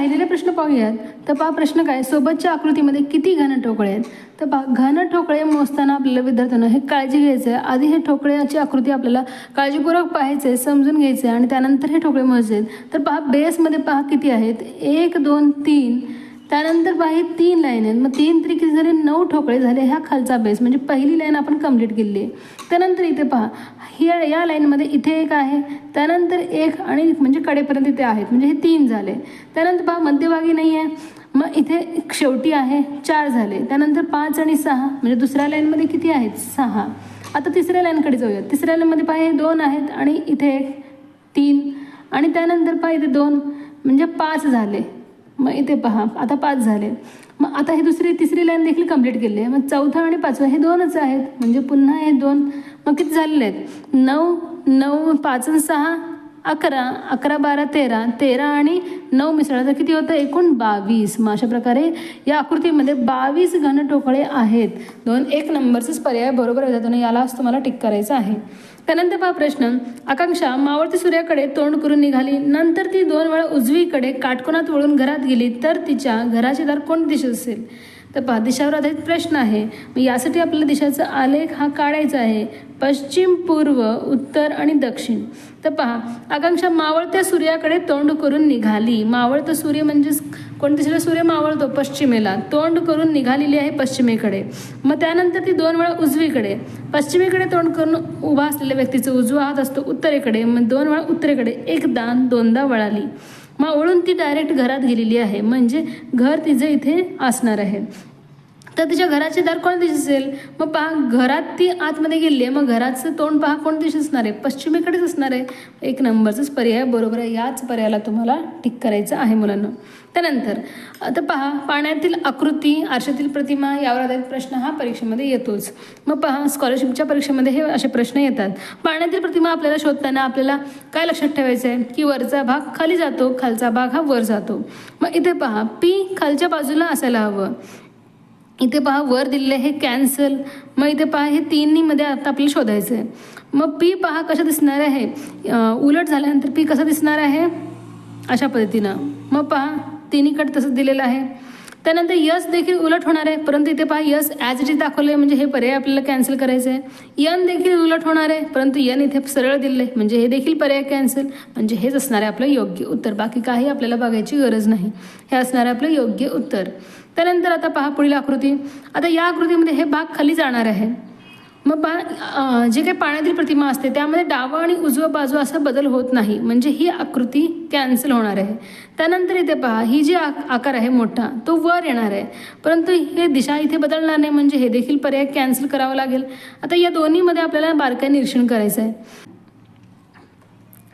राहिलेले प्रश्न पाहूयात. तर पहा प्रश्न काय? सोबतच्या आकृतीमध्ये किती घन ठोकळे आहेत? तर पहा घन ठोकळे मोजताना आपल्याला विद्यार्थ्यांना हे काळजी घ्यायचं आहे आधी हे ठोकळ्याची आकृती आपल्याला काळजीपूर्वक पाहायचं आहे समजून घ्यायचं आहे आणि त्यानंतर हे ठोकळे मोजायचे आहेत तर पहा बेसमध्ये पहा किती आहेत? एक दोन तीन त्यानंतर बाहेर तीन लाईन आहेत. मग तीन तरी जरी झाले नऊ ठोकळे झाले ह्या खालचा बेस म्हणजे पहिली लाईन आपण कंप्लीट केली आहे. त्यानंतर इथे पहा ह्या या लाईनमध्ये इथे एक आहे त्यानंतर एक आणि म्हणजे कडेपर्यंत इथे आहेत. म्हणजे हे तीन झाले. त्यानंतर पहा मध्यभागी नाही आहे. मग इथे शेवटी आहे चार झाले. त्यानंतर पाच आणि सहा म्हणजे दुसऱ्या लाईनमध्ये किती आहेत? सहा. आता तिसऱ्या लाईनकडे जाऊया तिसऱ्या लाईनमध्ये पहा हे दोन आहेत आणि इथे एक तीन. आणि त्यानंतर पहा इथे दोन म्हणजे पाच झाले. मग इथे पहा आता पाच झाले. मग आता हे दुसरी तिसरी लाईन देखील कंप्लीट केली आहे. मग चौथा आणि पाचवा हे दोनच आहेत. म्हणजे पुन्हा हे दोन मग किती झालेले आहेत? नऊ नऊ पाच आणि सहा अकरा अकरा बारा तेरा तेरा आणि नऊ मिसळा. किती होतं? एकूण बावीस. मग अशा प्रकारे या आकृतीमध्ये बावीस घनटोकळे आहेत. दोन एक नंबरचाच पर्याय बरोबर येतात आणि यालाच तुम्हाला टिक करायचं आहे. त्यानंतर पहा प्रश्न. आकांक्षा मावळती सूर्याकडे तोंड करून निघाली. नंतर ती दोन वेळा उजवीकडे काटकोनात वळून घरात गेली तर तिच्या घराचे दार कोणती दिशेत असेल? तर पहा दिशावर आधारित प्रश्न आहे. मग यासाठी आपल्या दिशाचा आलेख हा काढायचा आहे. पश्चिम पूर्व उत्तर आणि दक्षिण. तर पहा आकांक्षा मावळत्या सूर्याकडे तोंड करून निघाली. मावळतं सूर्य म्हणजेच कोणत्या दिशेला सूर्य मावळतो? पश्चिमेला. तोंड करून निघालेली आहे पश्चिमेकडे. मग त्यानंतर ती दोन वेळा उजवीकडे. पश्चिमेकडे तोंड करून उभा असलेल्या व्यक्तीचा उजवा हात असतो उत्तरेकडे. मग दोन वेळा उत्तरेकडे. एकदा दोनदा वळाली. मावळून ती डायरेक्ट घरात गेलेली आहे. म्हणजे घर तिचं इथे असणार आहे. तर तिच्या घराचे दार कोण दिसेल असेल? मग पहा घरात ती आतमध्ये गेली आहे मग घराचं तोंड पहा कोण दिशा असणार आहे? पश्चिमेकडेच असणार आहे. एक नंबरचाच पर्याय बरोबर आहे याच पर्यायाला तुम्हाला टिक करायचं आहे मुलांना. त्यानंतर आता पहा पाण्यातील आकृती आरशातील प्रतिमा यावर आधारित प्रश्न हा परीक्षेमध्ये येतोच. मग पहा स्कॉलरशिपच्या परीक्षेमध्ये हे असे प्रश्न येतात. पाण्यातील प्रतिमा आपल्याला शोधताना आपल्याला काय लक्षात ठेवायचं आहे की वरचा भाग खाली जातो खालचा भाग हा वर जातो. मग इथे पहा पी खालच्या बाजूला असायला हवं. इथे पहा वर दिलेलं आहे कॅन्सल मग इथे पहा हे तिन्हीमध्ये आता आपल्याला शोधायचं आहे. मग पी पहा कशा दिसणार आहे? उलट झाल्यानंतर पी कसा दिसणार आहे? अशा पद्धतीनं. मग पहा तिन्हीकडे तसंच दिलेलं आहे. त्यानंतर यस देखील उलट होणार आहे. परंतु इथे पहा यस ॲज इट इज दाखवलं आहे म्हणजे हे पर्याय आपल्याला कॅन्सल करायचं आहे यन देखील उलट होणार आहे परंतु यन इथे सरळ दिले आहे म्हणजे हे देखील पर्याय कॅन्सल म्हणजे हेच असणार आहे आपलं योग्य उत्तर. बाकी काही आपल्याला बघायची गरज नाही. हे असणार आहे आपलं योग्य उत्तर. त्यानंतर आता पहा पुढील आकृती. आता या आकृतीमध्ये हे भाग खाली जाणार आहे. मग पहा जे काही पाण्यातील प्रतिमा असते त्यामध्ये डावा आणि उजवा बाजू असा बदल होत नाही. म्हणजे ही आकृती कॅन्सल होणार आहे. त्यानंतर इथे पहा ही जी आक- आकार आहे मोठा तो वर येणार आहे. परंतु हे दिशा इथे बदलणार नाही म्हणजे हे देखील पर्याय कॅन्सल करावा लागेल. आता या दोन्हीमध्ये आपल्याला बारकाई निरीक्षण करायचं आहे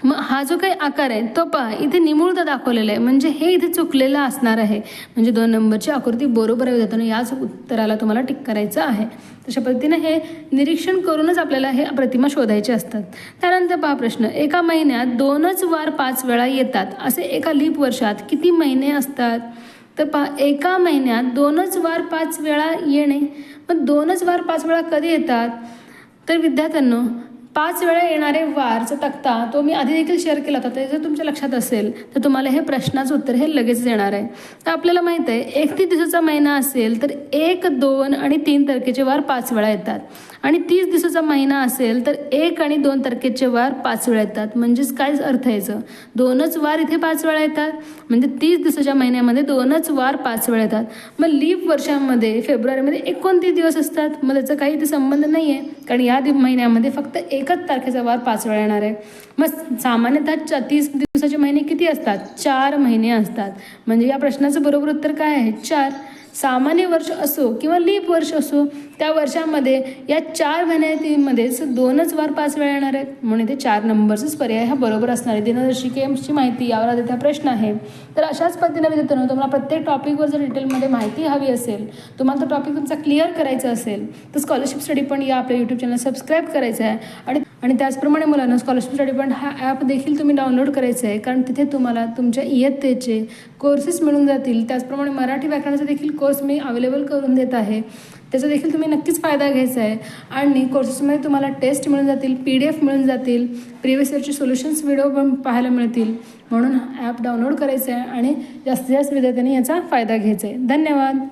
मग हा जो काही आकार आहे तो पहा इथे निमुळता दाखवलेला आहे. म्हणजे हे इथे चुकलेलं असणार आहे. म्हणजे दोन नंबरची आकृती बरोबर आहे जाताना याच उत्तराला तुम्हाला टिक करायचं आहे. तशा पद्धतीने हे निरीक्षण करूनच आपल्याला हे प्रतिमा शोधायचे असतात. त्यानंतर पहा प्रश्न एका महिन्यात दोनच वार पाच वेळा येतात. असे एका लीप वर्षात किती महिने असतात? तर पहा एका महिन्यात दोनच वार पाच वेळा येणे. मग दोनच वार पाच वेळा कधी येतात? तर विद्यार्थ्यांनो पाच वेळा येणारे वारचा तक्ता तो मी आधी देखील शेअर केला होता ते जर तुमच्या लक्षात असेल तर तुम्हाला हे प्रश्नाचं उत्तर हे लगेच येणार आहे. तर आपल्याला माहीत आहे एकतीस दिवसाचा महिना असेल तर एक दोन आणि तीन तारखेचे वार पाच वेळा येतात. आणि तीस दिवसाचा महिना असेल तर एक आणि दोन तारखेचे वार पाच वेळा येतात. म्हणजेच काय अर्थ यायचं दोनच वार इथे पाच वेळा येतात. म्हणजे तीस दिवसाच्या महिन्यामध्ये दोनच वार पाच वेळा येतात. मग लीप वर्षामध्ये फेब्रुवारीमध्ये एकोणतीस दिवस असतात. मग त्याचा काही इथे संबंध नाही आहे कारण या महिन्यामध्ये फक्त एकच तारखेचा वार पाच वेळा येणार आहे. मग सामान्यतः तीस दिवसाचे महिने किती असतात? चार महिने असतात. म्हणजे या प्रश्नाचं बरोबर उत्तर काय आहे? चार. सामान्य वर्ष असो किंवा लीप वर्ष असो त्या वर्षामध्ये या चार महिन्यामध्येच दोनच वार पाच वेळा येणार आहेत म्हणून ते चार नंबरचाच पर्याय हा बरोबर असणार आहे दिनदर्शिकेची माहिती यावर आधी हा प्रश्न आहे. तर अशाच पद्धतीने विद्यार्थ्यांनो तुम्हाला प्रत्येक टॉपिकवर जर डिटेलमध्ये माहिती हवी असेल तुम्हाला तो टॉपिक तुमचा क्लिअर करायचा असेल तर स्कॉलरशिप स्टडी पण या आपल्या यूट्यूब चॅनल सबस्क्राईब करायचं आहे. आणि आणि त्याचप्रमाणे मुलांना स्कॉलरशिप स्टडी पण हा ॲप देखील तुम्ही डाउनलोड करायचं आहे कारण तिथे तुम्हाला तुमच्या इयत्तेचे कोर्सेस मिळून जातील. त्याचप्रमाणे मराठी व्याकरणाचा देखील कोर्स मी अवेलेबल करून देत आहे. त्याचा देखील तुम्ही नक्कीच फायदा घ्यायचा आहे आणि कोर्सेसमध्ये तुम्हाला टेस्ट मिळून जातील पी डी एफ मिळून जातील प्रिव्हियस इयरचे सोल्युशन्स व्हिडिओ पण पाहायला मिळतील. म्हणून ॲप डाउनलोड करायचं आहे आणि जास्तीत जास्त विद्यार्थ्यांनी याचा फायदा घ्यायचा आहे धन्यवाद.